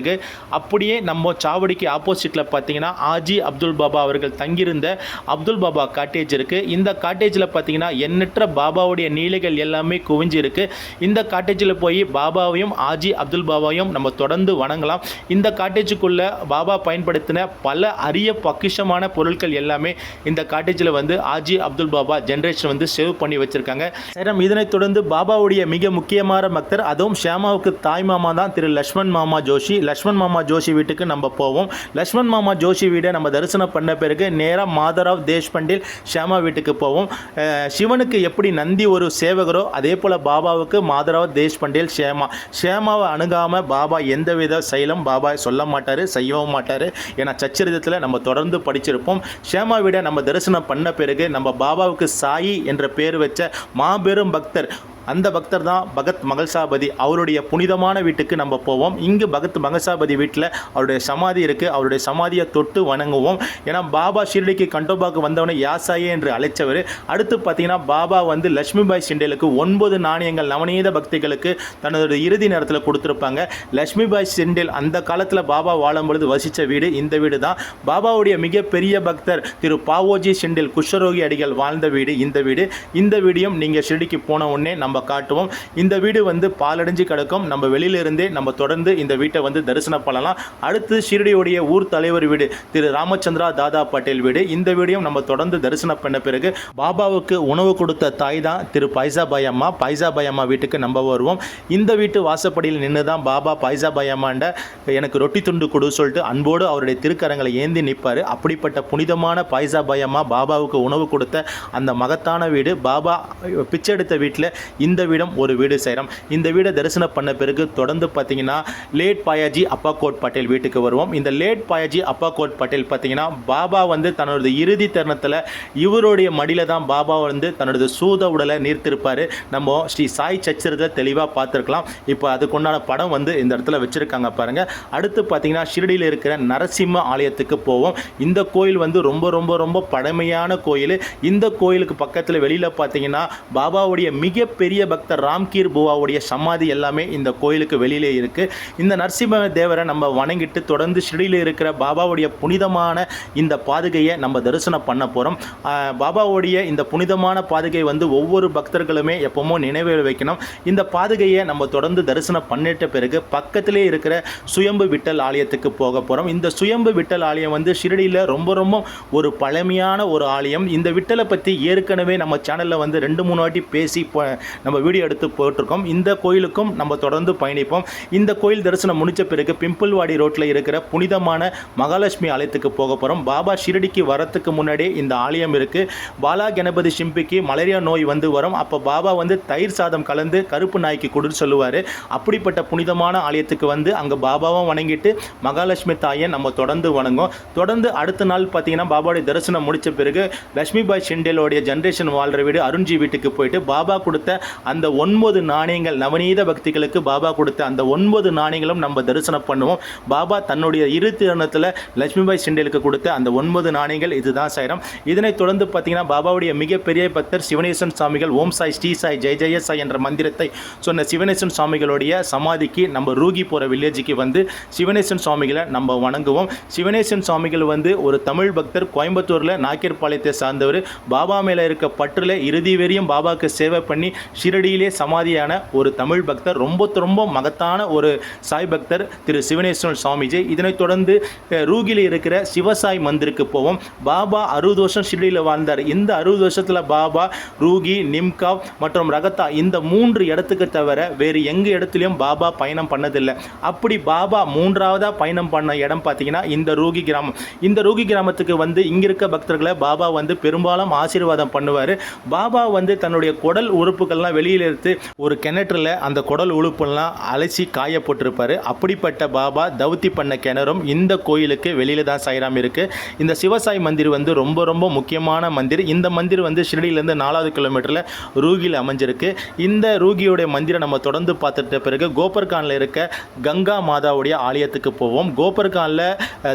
[SPEAKER 3] அப்படியே நம்ம சாவடிக்கு ஆப்போசிட்டில் பார்த்தீங்கன்னா ஆஜி அப்துல் பாபா அவர்கள் தங்கியிருந்த அப்துல் பாபா காட்டேஜ் இருக்குது இந்த காட்டேஜில் பார்த்தீங்கன்னா எண்ணற்ற பாபாவுடைய நீலைகள் எல்லாமே குவிஞ்சு இருக்கு. இந்த காட்டேஜில் போய் பாபாவையும் ஆஜி அப்துல் பாபாவையும் நம்ம தொடர்ந்து வணங்கலாம். இந்த காட்டேஜுக்குள்ள பாபா பயன்படுத்தின பல அரிய பக்கிஷமான பொருட்கள் எல்லாமே இந்த காட்டேஜில் வந்து ஆஜி அப்துல் பாபா ஜென்ரேஷன் வந்து சேவ் பண்ணி வச்சிருக்காங்க. சரி இதனைத் தொடர்ந்து பாபாவுடைய மிக முக்கியமான பக்தர் அதுவும் ஷியாமாவுக்கு தாய் மாமா தான் திரு லக்ஷ்மண் மாமா ஜோஷி லக்ஷ்மண் மாமா ஜோஷி வீட்டுக்கு நம்ம போவோம். லக்ஷ்மண் மாமா ஜோஷி வீடை நம்ம தரிசனம் பண்ண பிறகு நேராக மாதராவ் தேஷ்பண்டில் ஷியாமா வீட்டுக்கு போவோம். சிவனுக்கு எப்படி நந்தி ஒரு சேவகரோ அதே போல் பாபாவுக்கு மாதராவ் தேஷ்பண்டில் ஷேமா ஷேமாவை அணுகாமல் பாபா எந்தவித செயலும் பாபா சொல்ல மாட்டார் செய்யவும் மாட்டார். ஏன்னா சச்சரிதத்தில் நம்ம தொடர்ந்து படிச்சிருப்போம். ஷேமா வீடை நம்ம தரிசனம் பண்ண பிறகு நம்ம பாபாவுக்கு சாயி என்ற பேர் வச்ச மாபெரும் பக்தர் அந்த பக்தர் தான் பகத் மகள்சாபதி. அவருடைய புனிதமான வீட்டுக்கு நம்ம போவோம். இங்கு பகத் மகள்சாபதி வீட்டில் அவருடைய சமாதி இருக்குது அவருடைய சமாதியை தொட்டு வணங்குவோம். ஏன்னா பாபா ஷிர்டிக்கு கண்டோபாக்கு வந்தவனை யாசாயே என்று அழைச்சவர். அடுத்து பார்த்தீங்கன்னா பாபா வந்து லட்சுமிபாய் சிண்டேலுக்கு ஒன்பது நாணயங்கள் நவநீத பக்திகளுக்கு தனது இறுதி நேரத்தில் கொடுத்துருப்பாங்க. லட்சுமிபாய் சிண்டேல் அந்த காலத்தில் பாபா வாழும் பொழுது வசித்த வீடு இந்த வீடு தான். பாபாவுடைய மிகப்பெரிய பக்தர் திரு பாவோஜி சிண்டில் குஷரோகி அடிகள் வாழ்ந்த வீடு இந்த வீடு. இந்த வீடியும் நீங்கள் ஷிர்டிக்கு போன உடனே நம்ம காட்டுவோம். இந்த வீடு வந்து பாலடைஞ்சு கிடக்கும். நம்ம வெளியிலிருந்தே நம்ம தொடர்ந்து இந்த வீட்டை வந்து தரிசனம் பண்ணலாம். அடுத்து ஷிரடியுடைய ஊர் தலைவர் வீடு திரு ராமச்சந்திரா தாதா பட்டேல் வீடு. இந்த வீடியும் நம்ம தொடர்ந்து தரிசனம் பண்ண பிறகு பாபாவுக்கு உணவு கொடுத்த தாய் தான் திரு பைசாபாய் அம்மா. பைசாபாய் அம்மா வீட்டுக்கு நம்ம வருவோம். இந்த வீட்டு வாசப்படியில் நின்று தான் பாபா பைசாபாய் அம்மாண்ட எனக்கு ரொட்டி துண்டு கொடு சொல்லிட்டு அன்போடு அவருடைய திருக்கரங்களை ஏந்தி நிற்பார் அப்படிப்பட்ட புனிதமான பைசாபாய் அம்மா பாபாவுக்கு உணவு கொடுத்த அந்த மகத்தான வீடு. பாபா பிச்சை எடுத்த வீட்டில் இந்த வீடும் ஒரு வீடு செய்கிறோம் இந்த வீடை தரிசனம் பண்ண பிறகு தொடர்ந்து பார்த்தீங்கன்னா லேட் பாயாஜி அப்பா கோட் பட்டேல் வீட்டுக்கு வருவோம். இந்த லேட் பாயாஜி அப்பா கோட் பட்டேல் பார்த்தீங்கன்னா பாபா வந்து தன்னோட இறுதி தருணத்தில் இவருடைய மடியில் தான் பாபா வந்து தன்னோட சூத உடலை நீர்த்திருப்பார். நம்ம ஸ்ரீ சாய் சச்சரத்தை தெளிவாக பார்த்துருக்கலாம். இப்போ அதுக்குண்டான படம் வந்து இந்த இடத்துல வச்சுருக்காங்க பாருங்கள் அடுத்து பார்த்தீங்கன்னா ஷிரடியில் இருக்கிற நரசிம்ம ஆலயத்துக்கு போவோம். இந்த கோயில் வந்து ரொம்ப ரொம்ப ரொம்ப பழமையான கோயில். இந்த கோயிலுக்கு பக்கத்தில் வெளியில் பார்த்தீங்கன்னா பாபாவுடைய மிகப்பெரிய பெரிய பக்தர் ராம்கீர் பூவாவுடைய சமாதி எல்லாமே இந்த கோயிலுக்கு வெளியிலே இருக்குது இந்த நரசிம்ம தேவரை நம்ம வணங்கிட்டு தொடர்ந்து ஷிடியில் இருக்கிற பாபாவுடைய புனிதமான இந்த பாதுகையை நம்ம தரிசனம் பண்ண போகிறோம் பாபாவுடைய இந்த புனிதமான பாதுகை வந்து ஒவ்வொரு பக்தர்களுமே எப்பவுமே நினைவில் வைக்கணும். இந்த பாதுகையை நம்ம தொடர்ந்து தரிசனம் பண்ணிட்ட பிறகு பக்கத்திலே இருக்கிற சுயம்பு விட்டல் ஆலயத்துக்கு போக போகிறோம் இந்த சுயம்பு விட்டல் ஆலயம் வந்து ஷிரடியில் ரொம்ப ரொம்ப ஒரு பழமையான ஒரு ஆலயம். இந்த விட்டலை பற்றி ஏற்கனவே நம்ம சேனலில் வந்து ரெண்டு மூணு வாட்டி பேசி நம்ம வீடியோ எடுத்து போட்டிருக்கோம். இந்த கோயிலுக்கும் நம்ம தொடர்ந்து பயணிப்போம். இந்த கோயில் தரிசனம் முடிச்ச பிறகு பிம்பிள்வாடி ரோட்டில் இருக்கிற புனிதமான மகாலட்சுமி ஆலயத்துக்கு போக போகிறோம் பாபா ஷிரடிக்கு வரத்துக்கு முன்னாடியே இந்த ஆலயம் இருக்குது பாலா கணபதி சிம்பிக்கு மலேரியா நோய் வந்து வரும். அப்போ பாபா வந்து தயிர் சாதம் கலந்து கருப்பு நாய்க்கு கொடுன்னு சொல்லுவார். அப்படிப்பட்ட புனிதமான ஆலயத்துக்கு வந்து அங்கே பாபாவும் வணங்கிட்டு மகாலட்சுமி தாயை நம்ம தொடர்ந்து வணங்கும் தொடர்ந்து அடுத்த நாள் பார்த்தீங்கன்னா பாபாவுடைய தரிசனம் முடித்த பிறகு லட்சுமிபாய் ஷிண்டேலோடைய ஜென்ரேஷன் வாழ்கிற வீடு அருண்ஜி வீட்டுக்கு போயிட்டு பாபா கொடுத்த அந்த ஒன்பது நாணயங்கள் நவநீத பக்திகளுக்கு பாபா கொடுத்த அந்த ஒன்பது நாணயங்களும் நம்ம தரிசனம் பண்ணுவோம். பாபா தன்னுடைய இரு திருணத்தில் லட்சுமிபாய் சிண்டேலுக்கு கொடுத்த அந்த ஒன்பது நாணயங்கள் இதுதான் சாயிரம். இதனைத் தொடர்ந்து பார்த்தீங்கன்னா பாபாவுடைய மிகப்பெரிய பக்தர் சிவனேசன் சுவாமிகள் ஓம் சாய் ஸ்ரீ சாய் ஜெய ஜெய சாய் என்ற மந்திரத்தை சொன்ன சிவனேசன் சுவாமிகளுடைய சமாதிக்கு நம்ம ரூகி போகிற வில்லேஜுக்கு வந்து சிவனேசன் சுவாமிகளை நம்ம வணங்குவோம். சிவனேசன் சுவாமிகள் வந்து ஒரு தமிழ் பக்தர் கோயம்புத்தூரில் நாக்கிர்பாளையத்தை சார்ந்தவர். பாபா மேலே இருக்க பற்றில் இறுதி வரையும் பாபாவுக்கு சேவை பண்ணி ஷிரடியிலே சமாதியான ஒரு தமிழ் பக்தர் ரொம்ப ரொம்ப மகத்தான ஒரு சாய் பக்தர் திரு சிவனேஸ்வரன் சுவாமிஜி. இதனைத் தொடர்ந்து அஹ், ரூகில் இருக்கிற சிவசாய் மந்திருக்கு போவோம். பாபா அறுபது வருஷம் ஷிரடியில் வாழ்ந்தார். இந்த அறுபது வருஷத்தில் பாபா ரூகி நிம்காவ் மற்றும் ரகத்தா இந்த மூன்று இடத்துக்கு தவிர வேறு எங்கு இடத்துலையும் பாபா பயணம் பண்ணதில்லை. அப்படி பாபா மூன்றாவதாக பயணம் பண்ண இடம் பார்த்தீங்கன்னா இந்த ரூகி கிராமம். இந்த ரூகி கிராமத்துக்கு வந்து இங்கே இருக்க பக்தர்களை பாபா வந்து பெரும்பாலும் ஆசீர்வாதம் பண்ணுவார். பாபா வந்து தன்னுடைய குடல் உறுப்புகள்லாம் வெளியில் எடுத்து ஒரு கிணற்றில் அந்த குடல் உறுப்புலாம் அலசி காயப்பட்டிருப்பார் அப்படிப்பட்ட பாபா தவுத்தி பண்ண கிணறும் இந்த கோயிலுக்கு வெளியில் தான் சாய்ராம் இருக்குது இந்த சிவசாய் மந்திர் வந்து ரொம்ப ரொம்ப முக்கியமான மந்திர். இந்த மந்திர் வந்து ஷிரடியிலேருந்து நாலாவது கிலோமீட்டரில் ரூகியில் அமைஞ்சிருக்கு. இந்த ரூகியுடைய மந்திரை நம்ம தொடர்ந்து பார்த்துட்ட பிறகு கோபர்கானில் இருக்க கங்கா மாதாவுடைய ஆலயத்துக்கு போவோம். கோபர்கானில்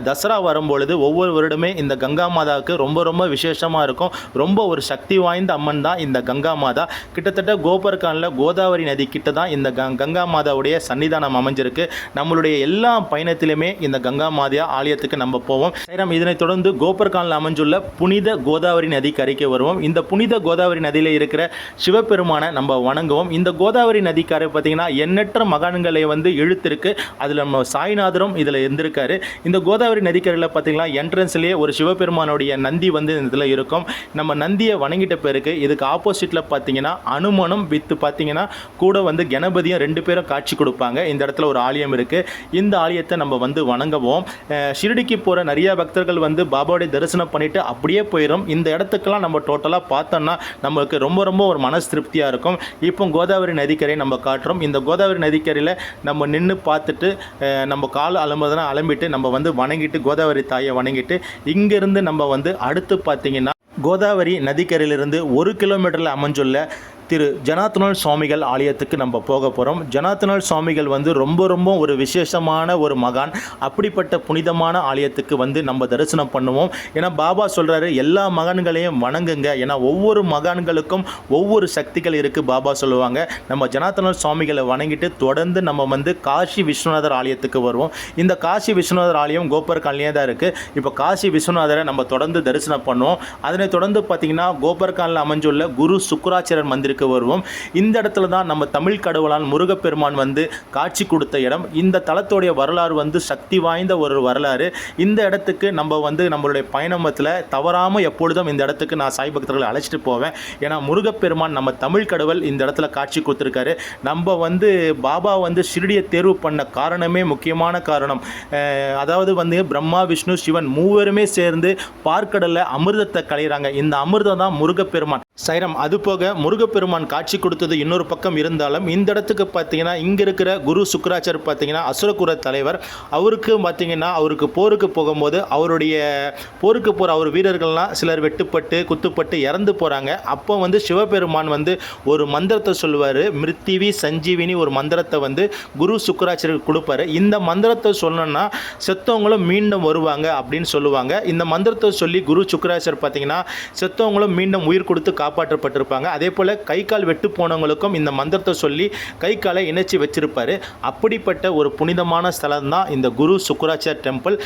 [SPEAKER 3] தசரா வரும்பொழுது ஒவ்வொரு வருடமே இந்த கங்கா மாதாவுக்கு ரொம்ப ரொம்ப விசேஷமாக இருக்கும். ரொம்ப ஒரு சக்தி வாய்ந்த அம்மன் தான் இந்த கங்கா மாதா. கிட்டத்தட்ட கோபர்கானில் கோதாவரி நதி கிட்ட தான் இந்த கங்கா மாதாவுடைய சன்னிதானம் அமைஞ்சிருக்கு. நம்மளுடைய எல்லா பயணத்திலுமே இந்த கங்கா மாதா ஆலயத்துக்கு நம்ம போவோம். நேரம் இதனைத் தொடர்ந்து கோபர்கானில் அமைஞ்சுள்ள புனித கோதாவரி நதி கரைக்கு வருவோம். இந்த புனித கோதாவரி நதியில் இருக்கிற சிவபெருமானை நம்ம வணங்குவோம். இந்த கோதாவரி நதிக்கரை பார்த்தீங்கன்னா எண்ணற்ற மகான்களை வந்து இழுத்திருக்கு. அதில் நம்ம சாய்நாதரும் இதில் இருந்திருக்காரு. இந்த கோதாவரி நதிக்கரையில் பார்த்தீங்கன்னா என்ட்ரன்ஸ்லேயே ஒரு சிவபெருமானுடைய நந்தி வந்து இதில் இருக்கும். நம்ம நந்தியை வணங்கிட்ட பிறகு இதுக்கு ஆப்போசிட்டில் பார்த்தீங்கன்னா அனுமனும் வித்து பார்த்தீங்கன்னா கூட வந்து கணபதியும் ரெண்டு பேரும் காட்சி கொடுப்பாங்க. இந்த இடத்துல ஒரு ஆலயம் இருக்குது இந்த ஆலயத்தை நம்ம வந்து வணங்குவோம். ஷிரடிக்கு போகிற நிறைய பக்தர்கள் வந்து பாபாவுடைய தரிசனம் பண்ணிட்டு அப்படியே போயிடும் இந்த இடத்துக்கெல்லாம் நம்ம டோட்டலாக பார்த்தோம்னா நம்மளுக்கு ரொம்ப ரொம்ப ஒரு மனசு திருப்தியாக இருக்கும். இப்போ கோதாவரி நதிக்கரை நம்ம காட்டுறோம். இந்த கோதாவரி நதிக்கரையில் நம்ம நின்று பார்த்துட்டு நம்ம கால் அலம்புறதுனா அலம்பிட்டு நம்ம வந்து வணங்கிட்டு கோதாவரி தாயை வணங்கிட்டு இங்கேருந்து நம்ம வந்து அடுத்து பார்த்தீங்கன்னா கோதாவரி நதிக்கரையிலிருந்து ஒரு கிலோமீட்டரில் அமைஞ்சுள்ள திரு ஜனாத்தனால் சுவாமிகள் ஆலயத்துக்கு நம்ம போக போகிறோம் ஜனாத்தனால் சுவாமிகள் வந்து ரொம்ப ரொம்ப ஒரு விசேஷமான ஒரு மகான். அப்படிப்பட்ட புனிதமான ஆலயத்துக்கு வந்து நம்ம தரிசனம் பண்ணுவோம். ஏன்னா பாபா சொல்கிறாரு எல்லா மகான்களையும் வணங்குங்க. ஏன்னா ஒவ்வொரு மகான்களுக்கும் ஒவ்வொரு சக்திகள் இருக்குது பாபா சொல்லுவாங்க. நம்ம ஜனாத்தனால் சுவாமிகளை வணங்கிட்டு தொடர்ந்து நம்ம வந்து காசி விஸ்வநாதர் ஆலயத்துக்கு வருவோம். இந்த காசி விஸ்வநாதர் ஆலயம் கோபர்கான்லேயே தான் இருக்குது இப்போ காசி விஸ்வநாதரை நம்ம தொடர்ந்து தரிசனம் பண்ணுவோம். அதனை தொடர்ந்து பார்த்தீங்கன்னா கோபர்கானில் அமைஞ்சுள்ள குரு சுக்கராச்சாரியர் மந்திருக்கு வருவோம். இந்த இடத்துல தான் நம்ம தமிழ் கடவுளான் முருகப்பெருமான் வந்து காட்சி கொடுத்த இடம். இந்த தலத்துடைய வரலாறு வந்து சக்தி வாய்ந்த ஒரு வரலாறு. இந்த இடத்துக்கு நம்ம வந்து நம்மளுடைய பயணமத்தில் தவறாமல் எப்பொழுதும் இந்த இடத்துக்கு நான் சாய் பக்தர்களை அழைச்சிட்டு போவேன். ஏன்னா முருகப்பெருமான் நம்ம தமிழ் கடவுள் இந்த இடத்துல காட்சி கொடுத்துருக்காரு. நம்ம வந்து பாபா வந்து ஷிரடியை தேர்வு பண்ண காரணமே முக்கியமான காரணம். அதாவது வந்து பிரம்மா விஷ்ணு சிவன் மூவருமே சேர்ந்து பார்க்கடலில் அமிர்தத்தை கலையிறாங்க இந்த அமிர்தம் தான் முருகப்பெருமான். சைரம். அது போக முருகப்பெருமான் காட்சி கொடுத்தது இன்னொரு பக்கம் இருந்தாலும் இந்த இடத்துக்கு பார்த்தீங்கன்னா இங்கே இருக்கிற குரு சுக்கராச்சர் பார்த்தீங்கன்னா அசுரகுர தலைவர். அவருக்கு பார்த்தீங்கன்னா அவருக்கு போருக்கு போகும்போது அவருடைய போருக்கு போகிற அவர் வீரர்கள்லாம் சிலர் வெட்டுப்பட்டு குத்துப்பட்டு இறந்து போகிறாங்க அப்போ வந்து சிவபெருமான் வந்து ஒரு மந்திரத்தை சொல்லுவார். மிருத்திவி சஞ்சீவினி ஒரு மந்திரத்தை வந்து குரு சுக்கராச்சருக்கு கொடுப்பாரு. இந்த மந்திரத்தை சொல்லணும்னா செத்தவங்களும் மீண்டும் வருவாங்க அப்படின்னு சொல்லுவாங்க. இந்த மந்திரத்தை சொல்லி குரு சுக்கராச்சர் பார்த்தீங்கன்னா செத்தவங்களும் மீண்டும் உயிர் கொடுத்து காப்பாற்றப்பட்டிருப்பாங்க. அதே போல் கை கால் வெட்டு போனவங்களுக்கும் இந்த மந்திரத்தை சொல்லி கை காலை இணைச்சி வச்சிருப்பாரு. அப்படிப்பட்ட ஒரு புனிதமான ஸ்தலம் தான் இந்த குரு சுக்கராச்சார் டெம்பிள்.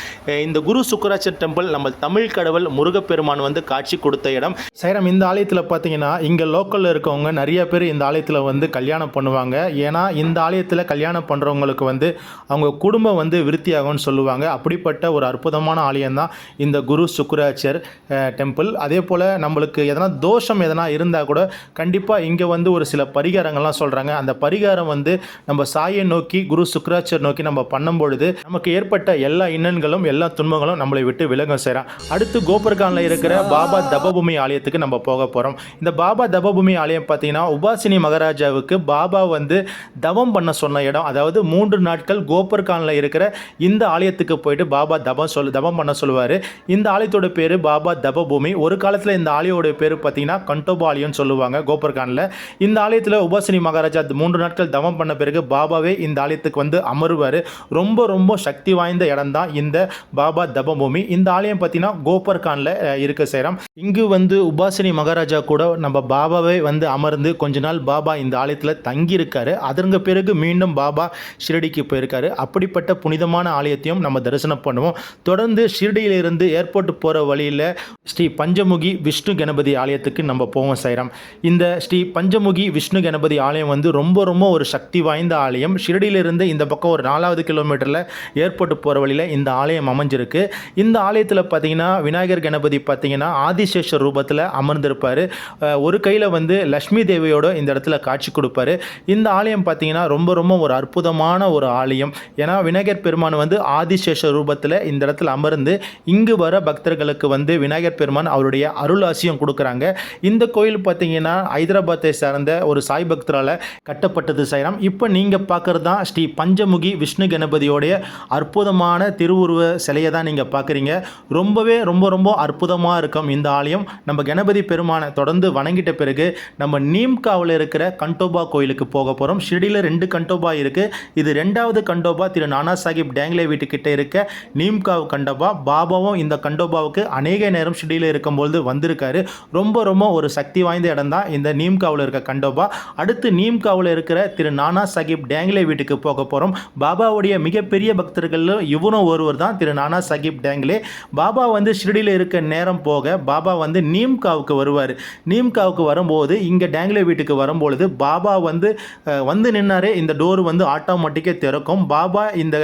[SPEAKER 3] இந்த குரு சுக்கராச்சார் டெம்பிள் நம்ம தமிழ் கடவுள் முருகப்பெருமான் வந்து காட்சி கொடுத்த இடம். சைரம் இந்த ஆலயத்தில் பார்த்தீங்கன்னா இங்கே லோக்கலில் இருக்கவங்க நிறைய பேர் இந்த ஆலயத்தில் வந்து கல்யாணம் பண்ணுவாங்க. ஏன்னா இந்த ஆலயத்தில் கல்யாணம் பண்ணுறவங்களுக்கு வந்து அவங்க குடும்பம் வந்து விருத்தியாகும்னு சொல்லுவாங்க. அப்படிப்பட்ட ஒரு அற்புதமான ஆலயம் தான் இந்த குரு சுக்கராச்சர் டெம்பிள். அதே போல் நம்மளுக்கு எதனா தோஷம் எதனா இருந்தால் கூட கண்டிப்பாக இங்கே வந்து ஒரு சில பரிகாரங்கள்லாம் சொல்கிறாங்க அந்த பரிகாரம் வந்து நம்ம சாயை நோக்கி குரு சுக்கராச்சர் நோக்கி நம்ம பண்ணும் பொழுது நமக்கு ஏற்பட்ட எல்லா இன்னல்களும் எல்லா துன்பங்களும் நம்மளை விட்டு விலகும் செய்கிறோம் அடுத்து கோபர்கானில் இருக்கிற பாபா தபபூமி ஆலயத்துக்கு நம்ம போக போகிறோம் இந்த பாபா தபபூமி ஆலயம் பார்த்தீங்கன்னா உபாசினி மகாராஜாவுக்கு பாபா வந்து தவம் பண்ண சொன்ன இடம். அதாவது மூன்று நாட்கள் கோபர்கானில் இருக்கிற இந்த ஆலயத்துக்கு போயிட்டு பாபா தபம் சொல் தபம் பண்ண சொல்லுவார். இந்த ஆலயத்தோட பேர் பாபா தபபூமி. ஒரு காலத்தில் இந்த ஆலயோட பேர் பார்த்தீங்கன்னா கண்டோபா சொல்லுவாங்க கோபர்கானில். இந்த ஆலயத்தில் உபாசினி மகாராஜா மூன்று நாட்கள் தவம் பண்ண பிறகு பாபாவே இந்த ஆலயத்துக்கு வந்து அமருவார். ரொம்ப ரொம்ப சக்தி வாய்ந்த இடம் தான் இந்த பாபா தபபூமி இந்த ஆலயம் பார்த்தீங்கன்னா கோபர்கானில் இருக்க சேரம். இங்கு வந்து உபாசினி மகாராஜா கூட நம்ம பாபாவே வந்து அமர்ந்து கொஞ்ச நாள் பாபா இந்த ஆலயத்தில் தங்கியிருக்காரு. அதற்கு பிறகு மீண்டும் பாபா ஷிரடிக்கு போயிருக்காரு. அப்படிப்பட்ட புனிதமான ஆலயத்தையும் நம்ம தரிசனம் பண்ணுவோம். தொடர்ந்து ஷிரடியிலிருந்து ஏர்போர்ட் போகிற வழியில் ஸ்ரீ பஞ்சமுகி விஷ்ணு கணபதி ஆலயத்துக்கு நம்ம போவோம் சைரம். இந்த ஸ்ரீ பஞ்சமுகி விஷ்ணு கணபதி ஆலயம் வந்து ரொம்ப ரொம்ப ஒரு சக்தி வாய்ந்த ஆலயம். ஷிரடியிலிருந்து இந்த பக்கம் ஒரு நாலாவது கிலோமீட்டரில் ஏற்பட்டு போகிற வழியில் இந்த ஆலயம் அமைஞ்சிருக்கு. இந்த ஆலயத்தில் பார்த்தீங்கன்னா விநாயகர் கணபதி பார்த்தீங்கன்னா ஆதிசேஷ ரூபத்தில் அமர்ந்திருப்பார். ஒரு கையில் வந்து லக்ஷ்மி தேவியோட இந்த இடத்துல காட்சி கொடுப்பாரு. இந்த ஆலயம் பார்த்தீங்கன்னா ரொம்ப ரொம்ப ஒரு அற்புதமான ஒரு ஆலயம். ஏன்னா விநாயகர் பெருமான் வந்து ஆதிசேஷ ரூபத்தில் இந்த இடத்துல அமர்ந்து இங்கு வர பக்தர்களுக்கு வந்து விநாயகர் பெருமான் அவருடைய அருளாசியம் கொடுக்குறாங்க. இந்த இந்த கோயில் பார்த்தீங்கன்னா ஹைதராபாத்தை சார்ந்த ஒரு சாய் பக்தரால் கட்டப்பட்டது சைரம் இப்போ நீங்கள் பார்க்குறது தான் ஸ்ரீ பஞ்சமுகி விஷ்ணு கணபதியோடைய அற்புதமான திருவுருவ சிலையை தான் நீங்கள் பார்க்குறீங்க. ரொம்பவே ரொம்ப ரொம்ப அற்புதமாக இருக்கும் இந்த ஆலயம். நம்ம கணபதி பெருமானை தொடர்ந்து வணங்கிட்ட பிறகு நம்ம நீம்காவில் இருக்கிற கண்டோபா கோயிலுக்கு போக போகிறோம் ஷிரடியில் ரெண்டு கண்டோபா இருக்குது இது ரெண்டாவது கண்டோபா திரு நானா சாஹிப் டேங்லே வீட்டுக்கிட்ட இருக்க நீம்காவ் கண்டோபா. பாபாவும் இந்த கண்டோபாவுக்கு அநேக நேரம் ஷிரடியில் இருக்கும்பொழுது வந்திருக்காரு. ரொம்ப ரொம்ப ஒரு ஒரு சக்தி வாய்ந்த இடம் தான் இந்த நீம்காவில் இருக்க கண்டோபா. அடுத்து நீம்காவில் இருக்கிற திரு நானா சாஹிப் டேங்லே வீட்டுக்கு போக போகிறோம் பாபாவுடைய மிகப்பெரிய பக்தர்களில் இவரும் ஒருவர் தான் திரு நானா சாஹிப் டேங்லே பாபா வந்து ஷிரடியில் இருக்க நேரம் போக பாபா வந்து நீம்காவுக்கு வருவார். நீம்காவுக்கு வரும்போது இங்கே டேங்லே வீட்டுக்கு வரும்பொழுது பாபா வந்து வந்து நின்னாரே இந்த டோர் வந்து ஆட்டோமேட்டிக்காக திறக்கும். பாபா இந்த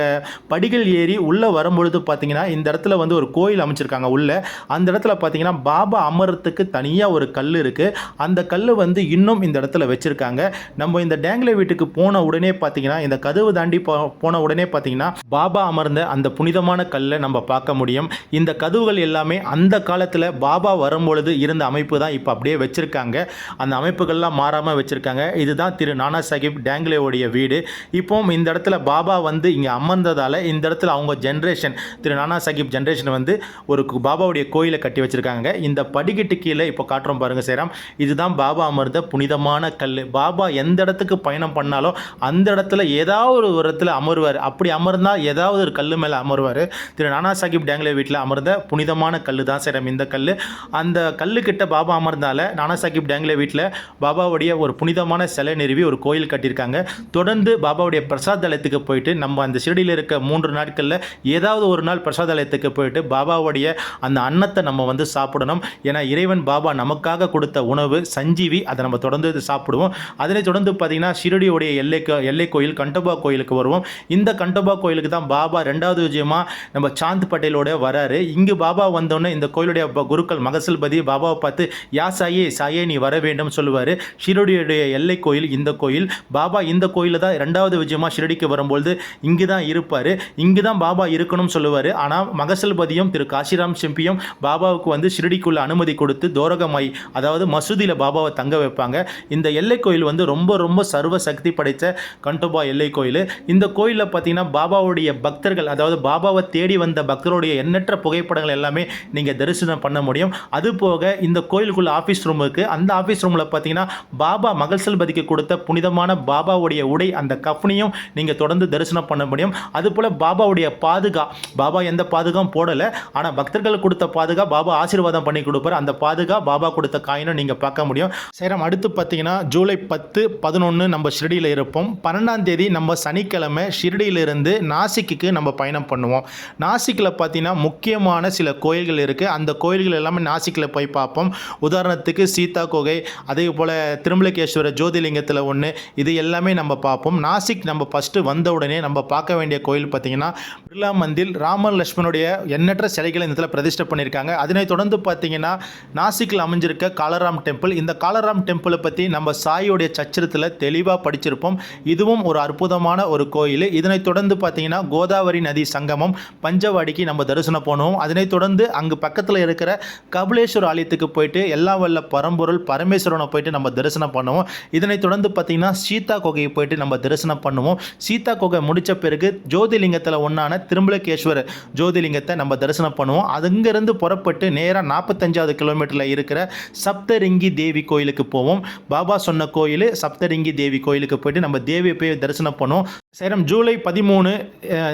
[SPEAKER 3] படிகள் ஏறி உள்ளே வரும்பொழுது பார்த்தீங்கன்னா இந்த இடத்துல வந்து ஒரு கோயில் அமைச்சிருக்காங்க உள்ளே. அந்த இடத்துல பார்த்தீங்கன்னா பாபா அமரத்துக்கு தனியாக ஒரு கல் இருக்குது அந்த கல் வந்து இன்னும் இந்த இடத்துல வச்சுருக்காங்க. நம்ம இந்த டேங்லே வீட்டுக்கு போன உடனே பார்த்தீங்கன்னா இந்த கதவு தாண்டி போ போன உடனே பார்த்தீங்கன்னா பாபா அமர்ந்த அந்த புனிதமான கல்லை நம்ம பார்க்க முடியும். இந்த கதவுகள் எல்லாமே அந்த காலத்தில் பாபா வரும்பொழுது இருந்த அமைப்பு தான் இப்போ அப்படியே வச்சுருக்காங்க. அந்த அமைப்புகள்லாம் மாறாமல் வச்சுருக்காங்க. இதுதான் திரு நானா சாஹிப் டேங்லேவுடைய வீடு. இப்போவும் இந்த இடத்துல பாபா வந்து இங்கே அமர்ந்ததால் இந்த இடத்துல அவங்க ஜென்ரேஷன் திரு நானா சாஹிப் ஜென்ரேஷன் வந்து ஒரு பாபாவுடைய கோயிலை கட்டி வச்சுருக்காங்க. இந்த படிக்கட்டு கீழே இப்போ காட்டுறோம் பாருங்கள் செய்கிறான் இதுதான் பாபா அமர்ந்த புனிதமான கல் பாபா எந்த இடத்துக்கு பயணம் பண்ணாலும் அந்த இடத்துல ஏதாவது ஒரு இடத்துல அமருவார். அப்படி அமர்ந்தால் ஏதாவது ஒரு கல் மேலே அமருவார். திரு நானா சாஹிப் டேங்லே வீட்டில் அமர்ந்த புனிதமான கல் தான் சேரம் இந்த கல் அந்த கல்லுக்கிட்ட பாபா அமர்ந்தால நானா சாஹிப் டேங்லே வீட்டில் பாபாவுடைய ஒரு புனிதமான சிலை நிறுவி ஒரு கோயில் கட்டியிருக்காங்க. தொடர்ந்து பாபாவுடைய பிரசாதாலயத்துக்கு போயிட்டு நம்ம அந்த ஷிரடியில் இருக்க மூன்று நாட்களில் ஏதாவது ஒரு நாள் பிரசாதாலயத்துக்கு போயிட்டு பாபாவுடைய அந்த அன்னத்தை நம்ம வந்து சாப்பிடணும். ஏன்னா இறைவன் பாபா நமக்காக கொடுத்த உணவு சஞ்சீவி அதை நம்ம தொடர்ந்து சாப்பிடுவோம். அதனை தொடர்ந்து பார்த்தீங்கன்னா ஷிரடியுடைய எல்லைக்கு எல்லை கோயில் கண்டோபா கோயிலுக்கு வருவோம். இந்த கண்டோபா கோயிலுக்கு தான் பாபா ரெண்டாவது விஜயமாக நம்ம சாந்த் பட்டேலோட வராரு. இங்கு பாபா வந்தோடனே இந்த கோயிலுடைய குருக்கள் மகசல்பதி பாபாவை பார்த்து யா சாயே சாயே நீ வர வேண்டும் சொல்லுவார். ஷிரடியுடைய எல்லை கோயில் இந்த கோயில். பாபா இந்த கோயிலில் தான் ரெண்டாவது விஜயமாக ஷிரடிக்கு வரும்பொழுது இங்கு தான் இருப்பார். இங்கு தான் பாபா இருக்கணும்னு சொல்லுவார். ஆனால் மகசல்பதியும் திரு காசிராம் செம்பியும் பாபாவுக்கு வந்து ஷிரடிக்குள்ள அனுமதி கொடுத்து தோரகமாய் அதாவது மசூதியில் பாபாவை தங்க வைப்பாங்க. இந்த எல்லை கோயில் வந்து ரொம்ப ரொம்ப சர்வ சக்தி படைத்த கண்டோபா எல்லை கோயில். இந்த கோயிலில் பார்த்தீங்கன்னா பாபாவுடைய பக்தர்கள் அதாவது பாபாவை தேடி வந்த பக்தருடைய எண்ணற்ற புகைப்படங்கள் எல்லாமே நீங்கள் தரிசனம் பண்ண முடியும். அது போக இந்த கோயிலுக்குள்ள ஆஃபீஸ் ரூம் இருக்குது அந்த ஆஃபீஸ் ரூமில் பார்த்தீங்கன்னா பாபா மகள்சல்பதிக்கு கொடுத்த புனிதமான பாபாவுடைய உடை அந்த கஃப்னியும் நீங்கள் தொடர்ந்து தரிசனம் பண்ண முடியும். அதுபோல் பாபாவுடைய பாதுகா பாபா எந்த பாதுகாவும் போடலை. ஆனால் பக்தர்களுக்கு கொடுத்த பாதுகா பாபா ஆசீர்வாதம் பண்ணி கொடுப்பார். அந்த பாதுகா பாபா கொடுத்த காயினும் நீங்கள் பார்க்க முடியும். சேரம் அடுத்து பார்த்தீங்கன்னா ஜூலை பத்து பதினொன்று நம்ம ஷிரடியில் இருப்போம். பன்னெண்டாம் தேதி நம்ம சனிக்கிழமை ஷிரடியிலிருந்து நாசிக்கு நம்ம பயணம் பண்ணுவோம். நாசிக்கில் பார்த்தீங்கன்னா முக்கியமான சில கோயில்கள் இருக்குது அந்த கோயில்கள் எல்லாமே நாசிக்கில் போய் பார்ப்போம். உதாரணத்துக்கு சீதா குகை அதே போல் திருமலகேஸ்வர ஜோதிலிங்கத்தில் ஒன்று இது எல்லாமே நம்ம பார்ப்போம். நாசிக் நம்ம ஃபஸ்ட்டு வந்த உடனே நம்ம பார்க்க வேண்டிய கோயில் பார்த்தீங்கன்னா பிர்லா மந்தில் ராமன் லட்சுமணுடைய எண்ணற்ற சிலைகளை இந்த இடத்துல பிரதிஷ்டை பண்ணியிருக்காங்க. அதனை தொடர்ந்து பார்த்தீங்கன்னா நாசிக்கில் அமைஞ்சிருக்க காலராம் டெம்பிள். இந்த காலராம் டெம்பிளை பற்றி நம்ம சாயோடைய சச்சரத்தில் தெளிவாக படிச்சிருப்போம். இதுவும் ஒரு அற்புதமான ஒரு கோயில். இதனைத் தொடர்ந்து பார்த்தீங்கன்னா கோதாவரி நதி சங்கமம் பஞ்சவாடிக்கு நம்ம தரிசனம் பண்ணுவோம். அதனைத் தொடர்ந்து அங்கு பக்கத்தில் இருக்கிற கபிலேஸ்வர் ஆலயத்துக்கு போயிட்டு எல்லா வல்ல பரம்பொருள் பரமேஸ்வரனை போயிட்டு நம்ம தரிசனம் பண்ணுவோம். இதனைத் தொடர்ந்து பார்த்தீங்கன்னா சீதா குகையை போயிட்டு நம்ம தரிசனம் பண்ணுவோம். சீதா குகை முடித்த பிறகு ஜோதிலிங்கத்தில் ஒன்றான திரும்பலகேஸ்வரர் ஜோதிலிங்கத்தை நம்ம தரிசனம் பண்ணுவோம். அங்கிருந்து புறப்பட்டு நேராக நாற்பத்தஞ்சாவது கிலோமீட்டரில் இருக்கிற சப்தரிங்கி தேவி கோயிலுக்கு போவோம். பாபா சொன்ன கோயில் சப்தரிங்கி தேவி கோயிலுக்கு போயிட்டு நம்ம தேவியை போய் தரிசனம் பண்ணுவோம். சேரம் ஜூலை பதிமூணு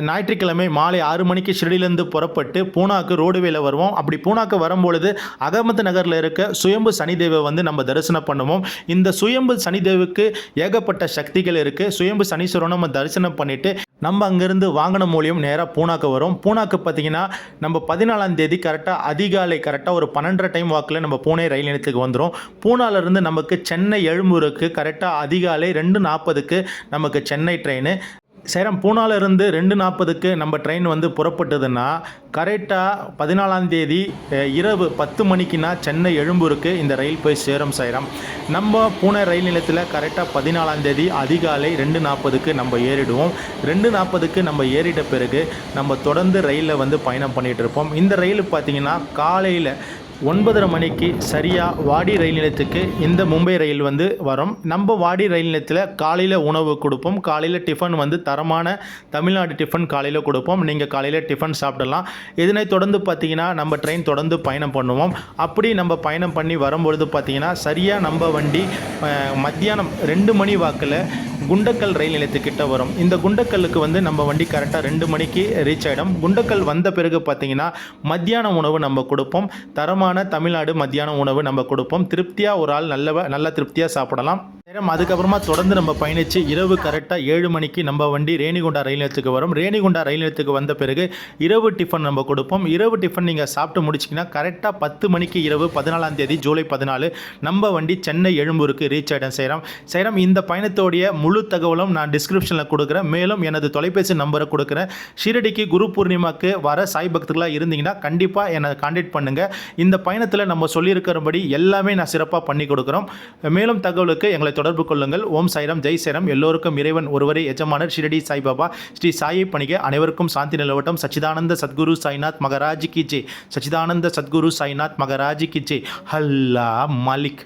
[SPEAKER 3] ஞாயிற்றுக்கிழமை மாலை ஆறு மணிக்கு ஷிரடியிலேருந்து புறப்பட்டு பூனாக்கு ரோடுவேல வருவோம். அப்படி பூனாக்கு வரும்பொழுது அகமது நகரில் இருக்க சுயம்பு சனிதேவை வந்து நம்ம தரிசனம் பண்ணுவோம். இந்த சுயம்பு சனிதேவுக்கு ஏகப்பட்ட சக்திகள் இருக்குது சுயம்பு சனீஸ்வரன் நம்ம தரிசனம் பண்ணிவிட்டு நம்ம அங்கேருந்து வாங்கின மூலியம் நேராக பூனாக்கு வரும். பூனாக்கு பார்த்தீங்கன்னா நம்ம பதினாலாம் தேதி கரெக்டாக அதிகாலை கரெக்டாக ஒரு பன்னெண்டரை டைம் வாக்கில் நம்ம பூனே ரயில் நிலையத்துக்கு வந்துடும் பூனாலேருந்து நமக்கு சென்னை எழும்பூருக்கு கரெக்டாக அதிகாலை ரெண்டு நாற்பதுக்கு நமக்கு சென்னை ட்ரெயின் சேரம் பூனாலிருந்து ரெண்டு நாற்பதுக்கு நம்ம ட்ரெயின் வந்து புறப்பட்டதுன்னா கரெக்டாக பதினாலாம் தேதி இரவு பத்து மணிக்குனா சென்னை எழும்பூருக்கு இந்த ரயில் போய் சேரும் சேரம். நம்ம பூனை ரயில் நிலையத்தில் கரெக்டாக பதினாலாம் தேதி அதிகாலை ரெண்டு நாற்பதுக்கு நம்ம ஏறிடுவோம். ரெண்டு நாற்பதுக்கு நம்ம ஏறிட்ட பிறகு நம்ம தொடர்ந்து ரயிலில் வந்து பயணம் பண்ணிகிட்டு இருப்போம். இந்த ரயில் பார்த்திங்கன்னா காலையில் ஒன்பதரை மணிக்கு சரியாக வாடி ரயில் நிலையத்துக்கு இந்த மும்பை ரயில் வந்து வரும். நம்ம வாடி ரயில் நிலையத்தில் காலையில் உணவு கொடுப்போம். காலையில் டிஃபன் வந்து தரமான தமிழ்நாடு டிஃபன் காலையில் கொடுப்போம். நீங்கள் காலையில் டிஃபன் சாப்பிடலாம். இதனைத் தொடர்ந்து பார்த்தீங்கன்னா நம்ம ட்ரெயின் தொடர்ந்து பயணம் பண்ணுவோம். அப்படி நம்ம பயணம் பண்ணி வரும்பொழுது பார்த்தீங்கன்னா சரியாக நம்ம வண்டி மத்தியானம் ரெண்டு மணி வாக்கில் குண்டக்கல் ரயில் நிலையத்துக்கிட்ட வரும். இந்த குண்டக்கல்லுக்கு வந்து நம்ம வண்டி கரெக்டாக ரெண்டு மணிக்கு ரீச் ஆகிடும் குண்டக்கல் வந்த பிறகு பார்த்தீங்கன்னா மத்தியான உணவு நம்ம கொடுப்போம். தரமான தமிழ்நாடு மத்தியான உணவு நம்ம கொடுப்போம். திருப்தியாக ஒரு ஆள் நல்ல நல்ல திருப்தியாக சாப்பிடலாம். நேரம் அதுக்கப்புறமா தொடர்ந்து நம்ம பயணித்து இரவு கரெக்டாக ஏழு மணிக்கு நம்ம வண்டி ரேணிகுண்டா ரயில் நிலையத்துக்கு வரும். ரேணிகுண்டா ரயில் நிலையத்துக்கு வந்த பிறகு இரவு டிஃபன் நம்ம கொடுப்போம். இரவு டிஃபன் நீங்கள் சாப்பிட்டு முடிச்சிங்கன்னா கரெக்டாக பத்து மணிக்கு இரவு பதினாலாம் தேதி ஜூலை பதினாலு நம்ம வண்டி சென்னை எழும்பூருக்கு ரீச் ஆகிடும் செய்கிறோம் சேரம் இந்த பயணத்தோடைய முழு தகவலும் நான் டிஸ்கிரிப்ஷனில் கொடுக்குறேன். மேலும் எனது தொலைபேசி நம்பரை கொடுக்குறேன். ஷீரடிக்கு குரு பூர்ணிமாக்கு வர சாய் பக்தர்களாக இருந்தீங்கன்னா கண்டிப்பாக என்னை காண்டாக்ட் பண்ணுங்கள் இந்த பயணத்தில் நம்ம சொல்லியிருக்கிறபடி எல்லாமே நான் சிறப்பாக பண்ணி கொடுக்குறோம். மேலும் தகவலுக்கு எங்களை தொடர்பு கொள்ளுங்கள். ஓம் சைரம் ஜெய் சைரம் எல்லோருக்கும் இறைவன் ஒருவரே எஜமானர் ஷிரடி சாய்பாபா. ஸ்ரீ சாயை பணிக அனைவருக்கும் சாந்தி நிலவட்டம். சச்சிதானந்த சத்குரு சாய்நாத் மகராஜ் கி சச்சிதானந்த சத்குரு சாய்நாத் மகராஜ் கி ஜெய். ஹல்லா மாலிக்.